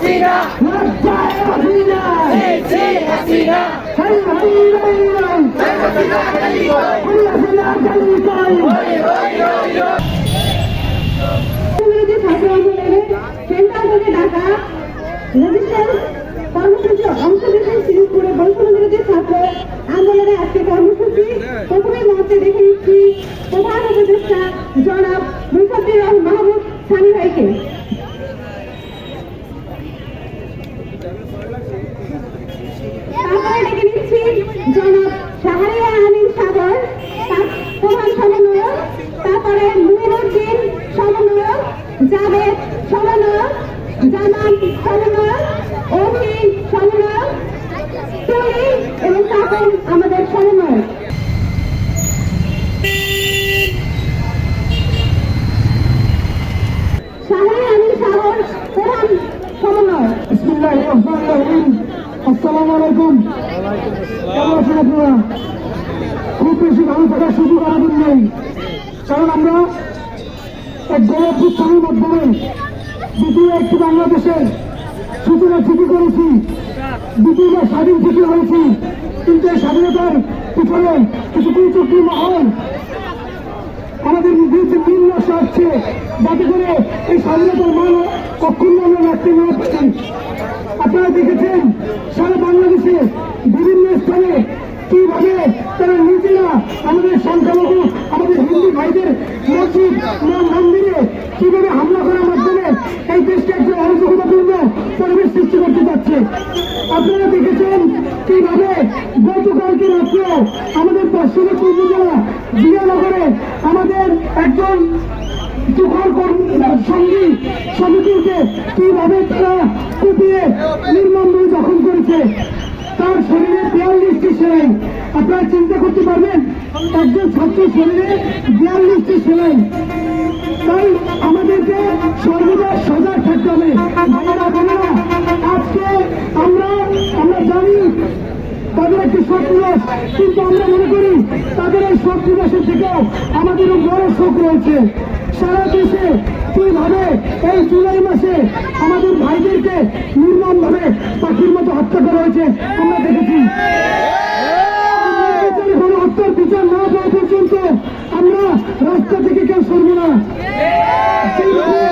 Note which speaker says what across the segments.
Speaker 1: বাসিনা
Speaker 2: লজ্জায় হাসিনা।
Speaker 1: জি হাসিনা।
Speaker 2: হাই
Speaker 1: হাসিনা
Speaker 2: হাই হাসিনা কালি কাই
Speaker 1: হই
Speaker 3: ছাত্র আন্দোলনে থেকে ঢাকা কর্মসূচি ছাত্র আন্দোলনে আজকে কর্মসূচি। প্রথমে মঞ্চে দেখে নিচ্ছি প্রধান উপদেষ্টা জনাব মুসাফির মাহমুদ সানি ভাইকে তারপরে ডেকে নিচ্ছি জনাব শাহরিয়া আমিন সাগর তার প্রধান সমন্বয়ক তারপরে নুরুদ্দিন সমন্বয়ক জাভেদ সমন্বয়ক জামান সমন্বয়ক অভি সমন্বয়ক টুনি এবং তাপন আমাদের সমন্বয়ক।
Speaker 2: আসসালামু আলাইকুম। খুব বেশি ভালো থাকার কারণ আমরা এক গণপুত্রের মাধ্যমে দ্বিতীয় একটি বাংলাদেশের সূচনা ঠিকই করেছি। দ্বিতীয়বার স্বাধীন থেকে হয়েছি। কিন্তু স্বাধীনতার পিছনে কিছু কুচক্রী মহল আমাদের বিরুদ্ধে মিল নষ্ট হচ্ছে যাতে করে এই স্বাধীনতার মান কখনো আমরা রাখতে না পারি। আপনারা দেখেছেন, সারা বাংলাদেশে বিভিন্ন স্থানে কীভাবে আমাদের সংখ্যালঘু আমাদের হিন্দু ভাইদের মসজিদ মন্দিরে কীভাবে হামলা করার মাধ্যমে এই দেশকে একটা অরাজকতাপূর্ণ পরিবেশ সৃষ্টি করতে যাচ্ছে। আপনারা দেখেছেন কীভাবে গতকালকে রাত্রে আমাদের পশ্চিমবঙ্গ উপজেলা জিয়ানগরে আমাদের একজন সঙ্গী, সমিতিকে কীভাবে তারা কুপিয়ে নির্মমভাবে দখল করেছে, তার শরীরে বিয়াল্লিশটি সেলাই আপনারা চিন্তা করতে পারবেন, একজন ছাত্র শরীরে বিয়াল্লিশটি সেলাই। তাই আমাদেরকে সর্বদা সজাগ থাকতে হবে। ভাইয়েরা, বোনেরা, আজকে আমরা আমরা জানি তাদের একটি শোক দিবস, কিন্তু আমরা মনে করি তাদের এই শোক দিবসের থেকেও আমাদেরও বড় শোক রয়েছে। সারা দেশে কীভাবে এই জুলাই মাসে আমাদের ভাইদেরকে নির্মম ভাবে পাখির মতো হত্যা করা হয়েছে, আমরা দেখেছি নির্বিচারে কোনো হত্যার বিচার না পাওয়া পর্যন্ত আমরা রাস্তা থেকে কেউ সরব না সেইভাবে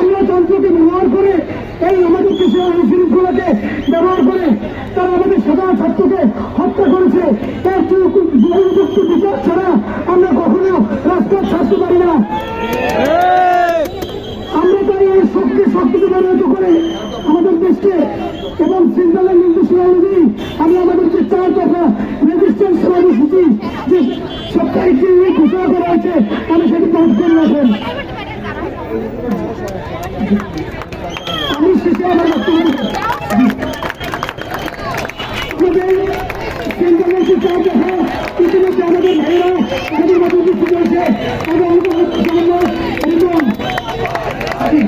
Speaker 2: আমরা যন্ত্রকে ব্যবহার করে এই আমাদের দেশের আইন ব্যবহার করে তারা আমাদের সাধারণ ছাত্রকে হত্যা করেছে। তার যুক্ত বিচার ছাড়া আমরা কখনো রাস্তায় ছাড়তে পারি না। আমরা তাই এই শক্তি শক্তিকে পরিণত করে আমাদের দেশকে এবং শৃঙ্খলার নির্দেশনা অনুযায়ী আমি আমাদের যে চার দফা রেজিস্ট্রেন্স কর্মসূচি যে সাপ্তাহিক ঘোষণা করা হয়েছে আমি সেটি পাঠ করে রাখেন। আমাদের ভাইয়েরা আমাদের মধ্যে উপস্থিত হয়েছে এবং এবং আমাদের